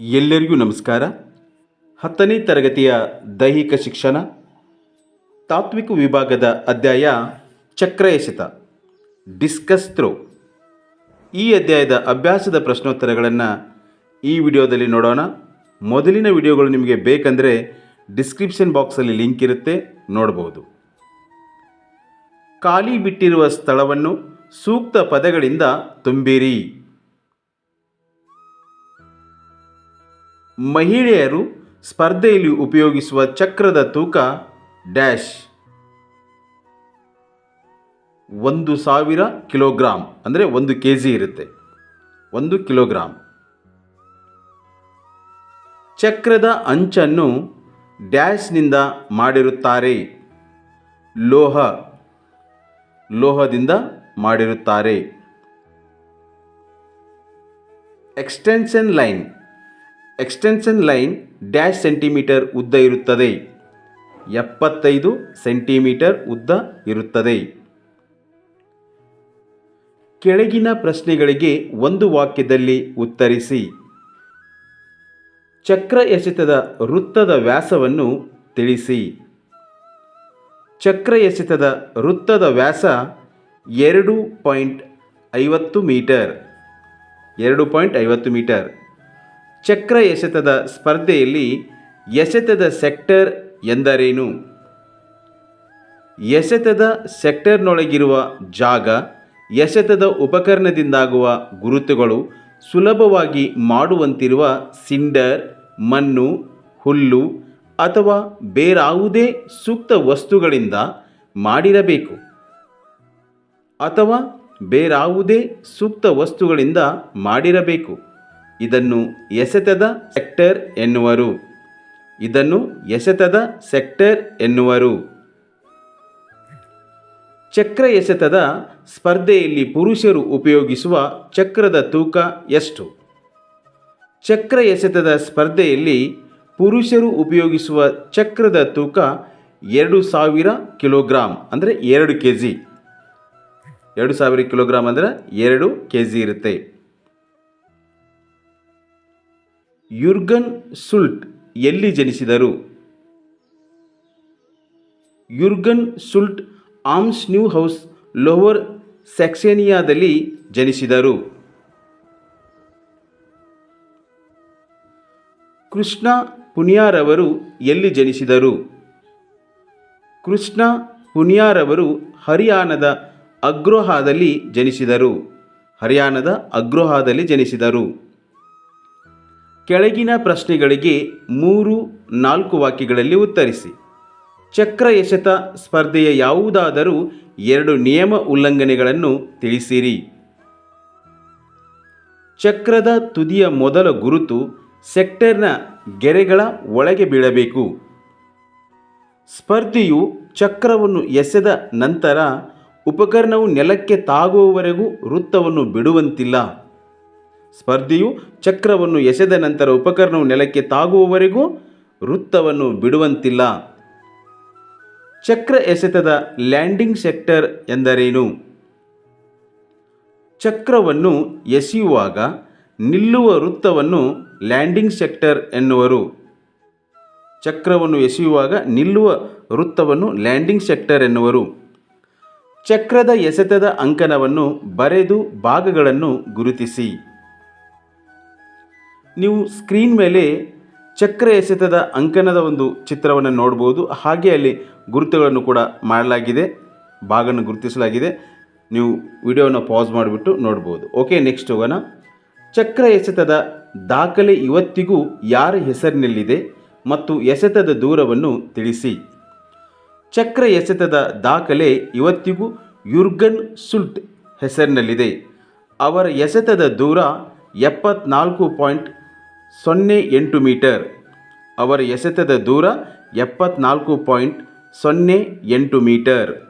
ಎಲ್ಲರಿಗೂ ನಮಸ್ಕಾರ. ಹತ್ತನೇ ತರಗತಿಯ ದೈಹಿಕ ಶಿಕ್ಷಣ, ತಾತ್ವಿಕ ವಿಭಾಗದ ಅಧ್ಯಾಯ ಚಕ್ರ ಎಸೆತ ಡಿಸ್ಕಸ್ ಥ್ರೋ. ಈ ಅಧ್ಯಾಯದ ಅಭ್ಯಾಸದ ಪ್ರಶ್ನೋತ್ತರಗಳನ್ನು ಈ ವಿಡಿಯೋದಲ್ಲಿ ನೋಡೋಣ. ಮೊದಲಿನ ವಿಡಿಯೋಗಳು ನಿಮಗೆ ಬೇಕಂದರೆ ಡಿಸ್ಕ್ರಿಪ್ಷನ್ ಬಾಕ್ಸಲ್ಲಿ ಲಿಂಕ್ ಇರುತ್ತೆ ನೋಡಬಹುದು ಖಾಲಿ ಬಿಟ್ಟಿರುವ ಸ್ಥಳವನ್ನು ಸೂಕ್ತ ಪದಗಳಿಂದ ತುಂಬಿರಿ. ಮಹಿಳೆಯರು ಸ್ಪರ್ಧೆಯಲ್ಲಿ ಉಪಯೋಗಿಸುವ ಚಕ್ರದ ತೂಕ ಡ್ಯಾಶ್. ಒಂದು ಸಾವಿರ ಕಿಲೋಗ್ರಾಮ್ ಅಂದರೆ ಒಂದು ಕೆ ಜಿ ಇರುತ್ತೆ. ಒಂದು ಕಿಲೋಗ್ರಾಮ್ ಚಕ್ರದ ಅಂಚನ್ನು ಡ್ಯಾಶ್ನಿಂದ ಮಾಡಿರುತ್ತಾರೆ. ಲೋಹ, ಲೋಹದಿಂದ ಮಾಡಿರುತ್ತಾರೆ. Extension line. Extension line dash centimetre ಉದ್ದ ಇರುತ್ತದೆ. ಎಪ್ಪತ್ತೈದು ಸೆಂಟಿಮೀಟರ್ ಉದ್ದ ಇರುತ್ತದೆ. ಕೆಳಗಿನ ಪ್ರಶ್ನೆಗಳಿಗೆ ಒಂದು ವಾಕ್ಯದಲ್ಲಿ ಉತ್ತರಿಸಿ. ಚಕ್ರ ಎಸೆತದ ವೃತ್ತದ ವ್ಯಾಸವನ್ನು ತಿಳಿಸಿ. ಚಕ್ರ ಎಸೆತದ ವೃತ್ತದ ವ್ಯಾಸ ಎರಡು ಪಾಯಿಂಟ್ ಐವತ್ತು ಮೀಟರ್. ಎರಡು ಪಾಯಿಂಟ್ ಐವತ್ತು ಮೀಟರ್. ಚಕ್ರ ಎಸೆತದ ಸ್ಪರ್ಧೆಯಲ್ಲಿ ಎಸೆತದ ಸೆಕ್ಟರ್ ಎಂದರೇನು? ಎಸೆತದ ಸೆಕ್ಟರ್ನೊಳಗಿರುವ ಜಾಗ, ಎಸೆತದ ಉಪಕರಣದಿಂದಾಗುವ ಗುರುತುಗಳು ಸುಲಭವಾಗಿ ಮಾಡುವಂತಿರುವ ಸಿಂಡರ್, ಮಣ್ಣು, ಹುಲ್ಲು ಅಥವಾ ಬೇರಾವುದೇ ಸೂಕ್ತ ವಸ್ತುಗಳಿಂದ ಮಾಡಿರಬೇಕು. ಅಥವಾ ಬೇರಾವುದೇ ಸೂಕ್ತ ವಸ್ತುಗಳಿಂದ ಮಾಡಿರಬೇಕು. ಇದನ್ನು ಎಸೆತದ ಸೆಕ್ಟರ್ ಎನ್ನುವರು. ಇದನ್ನು ಎಸೆತದ ಸೆಕ್ಟರ್ ಎನ್ನುವರು. ಚಕ್ರ ಎಸೆತದ ಸ್ಪರ್ಧೆಯಲ್ಲಿ ಪುರುಷರು ಉಪಯೋಗಿಸುವ ಚಕ್ರದ ತೂಕ ಎಷ್ಟು? ಚಕ್ರ ಎಸೆತದ ಸ್ಪರ್ಧೆಯಲ್ಲಿ ಪುರುಷರು ಉಪಯೋಗಿಸುವ ಚಕ್ರದ ತೂಕ ಎರಡು ಸಾವಿರ ಕಿಲೋಗ್ರಾಂ ಅಂದರೆ ಎರಡು ಕೆ ಜಿ ಎರಡು ಸಾವಿರ ಕಿಲೋಗ್ರಾಂ ಅಂದರೆ ಎರಡು ಕೆ ಜಿ ಇರುತ್ತೆ. ಯುರ್ಗನ್ ಸುಲ್ಟ್ ಎಲ್ಲಿ ಜನಿಸಿದರು? Jurgen Schult Amt Neuhaus, lower ಸ್ಯಾಕ್ಸೇನಿಯಾದಲ್ಲಿ ಜನಿಸಿದರು. ಕೃಷ್ಣ ಪುನಿಯಾರವರು ಎಲ್ಲಿ ಜನಿಸಿದರು? ಕೃಷ್ಣ ಪುನಿಯಾರವರು ಹರಿಯಾಣದ ಅಗ್ರೋಹಾದಲ್ಲಿ ಜನಿಸಿದರು. ಹರಿಯಾಣದ ಅಗ್ರೋಹಾದಲ್ಲಿ ಜನಿಸಿದರು. ಕೆಳಗಿನ ಪ್ರಶ್ನೆಗಳಿಗೆ ಮೂರು, ನಾಲ್ಕು ವಾಕ್ಯಗಳಲ್ಲಿ ಉತ್ತರಿಸಿ. ಚಕ್ರ ಎಸೆತ ಸ್ಪರ್ಧೆಯ ಯಾವುದಾದರೂ ಎರಡು ನಿಯಮ ಉಲ್ಲಂಘನೆಗಳನ್ನು ತಿಳಿಸಿರಿ. ಚಕ್ರದ ತುದಿಯ ಮೊದಲ ಗುರುತು ಸೆಕ್ಟರ್ನ ಗೆರೆಗಳ ಒಳಗೆ ಬೀಳಬೇಕು. ಸ್ಪರ್ಧಿಯು ಚಕ್ರವನ್ನು ಎಸೆದ ನಂತರ ಉಪಕರಣವು ನೆಲಕ್ಕೆ ತಾಗುವವರೆಗೂ ವೃತ್ತವನ್ನು ಬಿಡುವಂತಿಲ್ಲ. ಸ್ಪರ್ಧಿಯು ಚಕ್ರವನ್ನು ಎಸೆದ ನಂತರ ಉಪಕರಣವು ನೆಲಕ್ಕೆ ತಾಗುವವರೆಗೂ ವೃತ್ತವನ್ನು ಬಿಡುವಂತಿಲ್ಲ. ಚಕ್ರ ಎಸೆತದ ಲ್ಯಾಂಡಿಂಗ್ ಸೆಕ್ಟರ್ ಎಂದರೇನು? ಚಕ್ರವನ್ನು ಎಸೆಯುವಾಗ ನಿಲ್ಲುವ ವೃತ್ತವನ್ನು ಲ್ಯಾಂಡಿಂಗ್ ಸೆಕ್ಟರ್ ಎನ್ನುವರು. ಚಕ್ರವನ್ನು ಎಸೆಯುವಾಗ ನಿಲ್ಲುವ ವೃತ್ತವನ್ನು ಲ್ಯಾಂಡಿಂಗ್ ಸೆಕ್ಟರ್ ಎನ್ನುವರು. ಚಕ್ರದ ಎಸೆತದ ಅಂಕನವನ್ನು ಬರೆದು ಭಾಗಗಳನ್ನು ಗುರುತಿಸಿ. ನೀವು ಸ್ಕ್ರೀನ್ ಮೇಲೆ ಚಕ್ರ ಎಸೆತದ ಅಂಕಣದ ಒಂದು ಚಿತ್ರವನ್ನು ನೋಡ್ಬೋದು. ಹಾಗೆ ಅಲ್ಲಿ ಗುರುತುಗಳನ್ನು ಕೂಡ ಮಾಡಲಾಗಿದೆ. ಭಾಗವನ್ನು ಗುರುತಿಸಲಾಗಿದೆ. ನೀವು ವಿಡಿಯೋನ ಪಾಸ್ ಮಾಡಿಬಿಟ್ಟು ನೋಡ್ಬೋದು. ಓಕೆ ನೆಕ್ಸ್ಟ್ ಹೋಗೋಣ. ಚಕ್ರ ಎಸೆತದ ದಾಖಲೆ ಇವತ್ತಿಗೂ ಯಾರ ಹೆಸರಿನಲ್ಲಿದೆ ಮತ್ತು ಎಸೆತದ ದೂರವನ್ನು ತಿಳಿಸಿ. ಚಕ್ರ ಎಸೆತದ ದಾಖಲೆ ಇವತ್ತಿಗೂ ಯುರ್ಗನ್ ಸುಲ್ಟ್ ಹೆಸರಿನಲ್ಲಿದೆ. ಅವರ ಎಸೆತದ ದೂರ ಎಪ್ಪತ್ನಾಲ್ಕು ಪಾಯಿಂಟ್ ಸೊನ್ನೆ ಎಂಟು ಮೀಟರ್. ಅವರ ಎಸೆತದ ದೂರ ಎಪ್ಪತ್ನಾಲ್ಕು ಪಾಯಿಂಟ್ ಸೊನ್ನೆ ಎಂಟು ಮೀಟರ್.